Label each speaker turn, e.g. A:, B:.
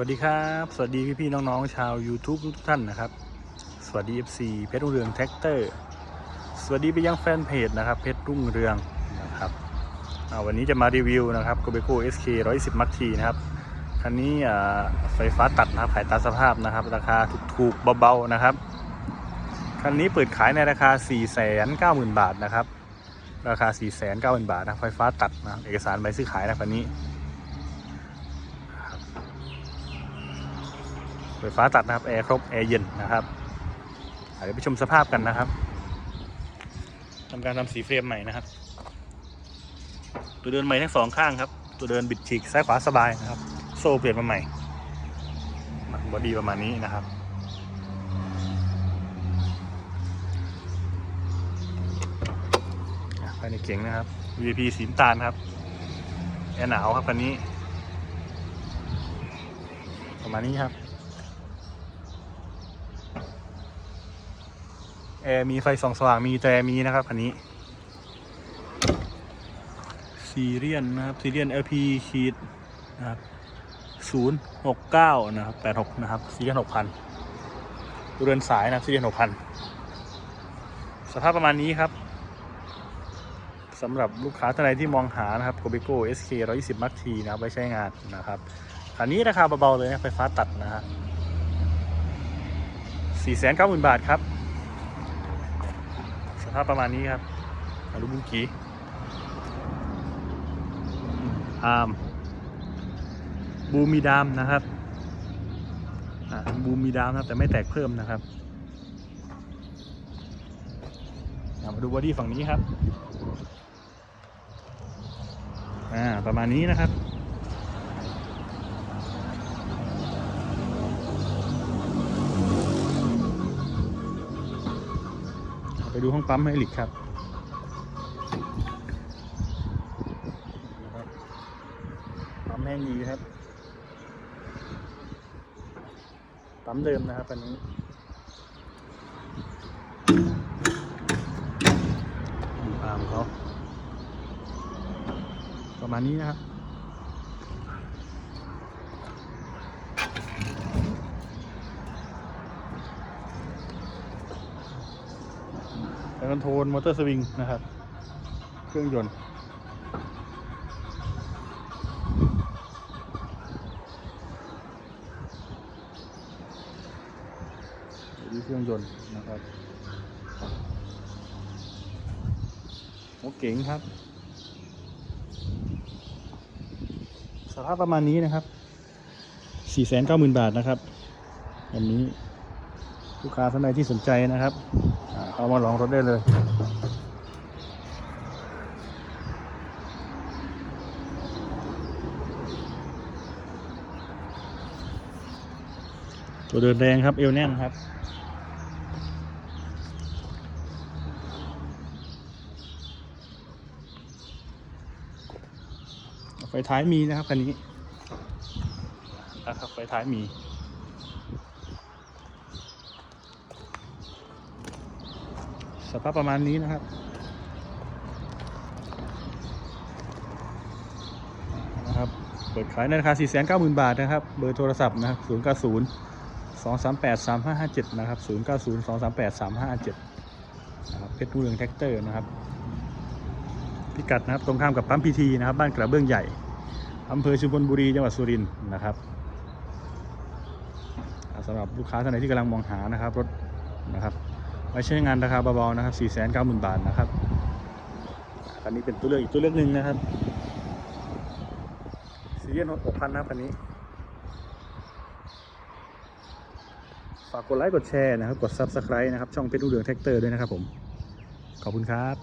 A: วัสดีครับ สวัสดีพี่ๆน้องๆชาว YouTube ทุกท่านนะครับ สวัสดี FC เพชรรุ่งเรืองแท็กเตอร์ สวัสดีไปยังแฟนเพจนะครับเพชรรุ่งเรืองนะครับวันนี้จะมารีวิวนะครับ g o b e c o SK 110 Max T นะครับคันนี้ไฟฟ้าตัดนะครับขายตาสภาพนะครับ ราคาถูกๆเบาๆนะครับคันนี้เปิดขายในราคา 490,000 บาทนะครับ ราคา 490,000 บาทนะไฟฟ้าตัดนะเอกสารใบซื้อขายนะคันนี้ ไฟฟ้าตัดนะครับแอร์ครบแอร์เย็นนะครับเดี๋ยวไปชมสภาพกันนะครับทำการทำสีเฟรมใหม่นะครับ ตัวเดินใหม่ทั้งสองข้างครับ ตัวเดินบิดฉีกซ้ายขวาสบายนะครับ โซ่เปลี่ยนมาใหม่บอดี้ประมาณนี้นะครับภายในเก๋งนะครับ VIP สีน้ำตาลครับแอร์หนาวครับคันนี้ ประมาณนี้ครับ แอร์มีไฟส่องสว่างมีแต่มีนะครับคันนี้ซีเรียนนะครับซีเรียน LP ขีดนะครับศูนย์หกเก้านะครับแปดหกนะครับซีเรียนหกพันเรือนสายนะครับซีเรียนหกพันสภาพประมาณนี้ครับสำหรับลูกค้าท่านใดที่มองหานะครับ g o b e c o SK 120 Max T นะครับไว้ใช้งานนะครับคันนี้ราคาเบาๆเลยนะไฟฟ้าตัดนะฮะ490,000 บาทครับ สภาพประมาณนี้ครับอารุบุกีอามบูมีดามนะครับอ่าบูมีดามนะครับแต่ไม่แตกเพิ่มนะครับอ่ามาดูบอดี้ฝั่งนี้ครับ อ่า ประมาณนี้นะครับ ดูห้องปั๊มให้หลิกครับ ปั๊มแห้งดีครับ ปั๊มเดิมนะครับอันนี้ดูอามเขาประมาณนี้นะครับ คอนโทรลมอเตอร์สวิงนะครับ เครื่องยนต์เครื่องยนต์นะครับโอเก๋งครับ สภาพประมาณนี้นะครับ490,000 บาทนะครับวันนี้ลูกค้าท่านใดที่สนใจนะครับ เอามาลองรถได้เลยตัวเดินแรงครับ เอวแน่นครับ ไฟท้ายมีนะครับคันนี้นะครับไฟท้ายมี สภาพประมาณนี้นะครับ นะครับ เปิดขายในราคา 490,000 บาทนะครับ เบอร์โทรศัพท์นะครับ 090 238 3557 นะครับ 090 238 3557 นะครับ เพชรรุ่งเรืองแท็กเตอร์นะครับ พิกัดนะครับ ตรงข้ามกับปั๊มพีทีนะครับ บ้านกระเบื้องใหญ่ อำเภอชุมพลบุรี จังหวัดสุรินทร์นะครับสำหรับลูกค้าท่านไหนที่กำลังมองหานะครับรถนะครับ ไว้ใช้งานราคาเบาๆนะครับ490,000 บาทนะครับคันนี้เป็นตัวเลือกอีกตัวเลือกหนึ่งนะครับซีเรียน6,000นะครับคันนี้ ฝากกดไลค์กดแชร์นะครับ กด Subscribe นะครับ ช่องเพชรรุ่งเรืองแท็กเตอร์ด้วยนะครับผม ขอบคุณครับ